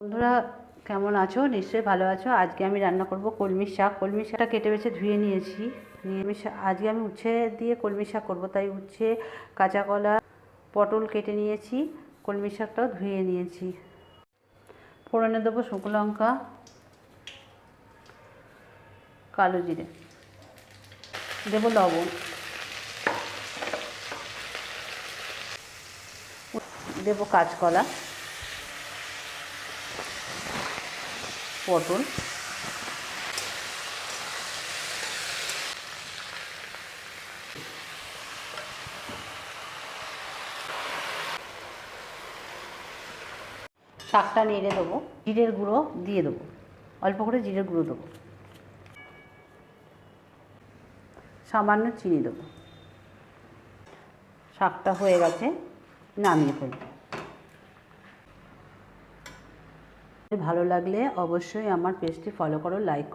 বন্ধুরা, কেমন আছো? নিশ্চয়ই ভালো আছো। আজকে আমি রান্না করব কলমি শাক। কলমি শাকটা কেটে বেছে ধুয়ে নিয়েছি। নিয়ে আজকে আমি উচ্ছে দিয়ে কলমি শাক করব। তাই উচ্ছে, কাঁচা কলা, পটল কেটে নিয়েছি। কলমি শাকটাও ধুয়ে নিয়েছি। ফোড়নে দেবো শুকনো লঙ্কা, কালো জিরে। দেবো লবণ। দেবো কাঁচকলা। পটল। শাকটা নেড়ে দেবো, জিরের গুঁড়ো দিয়ে দেবো। অল্প করে জিরের গুঁড়ো দেবো। সামান্য চিনি দেবো। শাকটা হয়ে গেছে, নামিয়ে ফেলব। ভালো লাগলে অবশ্যই আমার পেজটি ফলো করো লাইক করো।